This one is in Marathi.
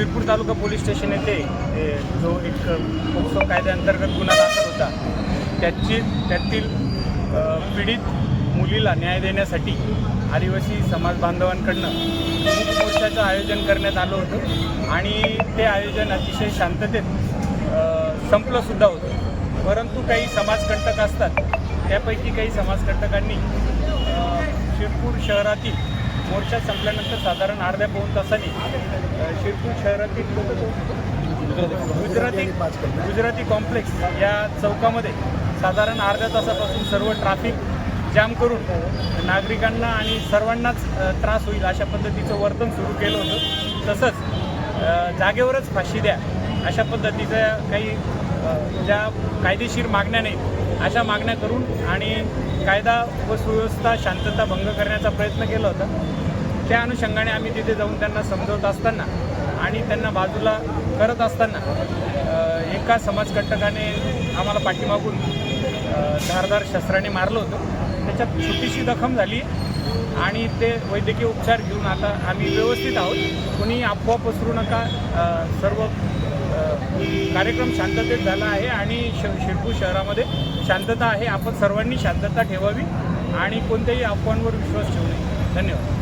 शिरपूर तालुका पोलीस स्टेशन येथे जो एक पोक्सो कायद्याअंतर्गत गुन्हा दाखल होता त्याची त्यातील पीडित मुलीला न्याय देण्यासाठी आदिवासी समाज बांधवांकडनं मोर्चाचं आयोजन करण्यात आलं होतं आणि ते आयोजन अतिशय शांततेत संपलंसुद्धा होतं. परंतु काही समाजकंटक असतात त्यापैकी काही समाजकंटकांनी शिरपूर शहरातील मोर्चा संपल्यानंतर साधारण अर्ध्या पाऊन तासांनी शिरपूर शहरातील गुजराती गुजराती कॉम्प्लेक्स या चौकामध्ये साधारण अर्ध्या तासापासून सर्व ट्रॅफिक जाम करून नागरिकांना आणि सर्वांनाच त्रास होईल अशा पद्धतीचं वर्तन सुरू केलं होतं. तसंच जागेवरच फाशी द्या अशा पद्धतीच्या काही ज्या कायदेशीर मागण्या नाहीत अशा मागण्या करून आणि कायदा व सुव्यवस्था शांतता भंग करण्याचा प्रयत्न केला होता. त्या अनुषंगाने आम्ही तिथे जाऊन त्यांना समजवत असताना आणि त्यांना बाजूला करत असताना एका समाजकंटकाने आम्हाला पाठीमागून अ, धारदार शस्त्राने मारलं होतं. त्याच्यात छोटीशी जखम झाली आणि ते वैद्यकीय उपचार घेऊन आता आम्ही व्यवस्थित आहोत. कोणी अफवा पसरू नका. सर्व कार्यक्रम शांततेत झाला आहे आणि श शिरपूर शहरामध्ये शांतता आहे. आपण सर्वांनी शांतता ठेवावी आणि कोणत्याही अफवांवर विश्वास ठेवू नये. धन्यवाद.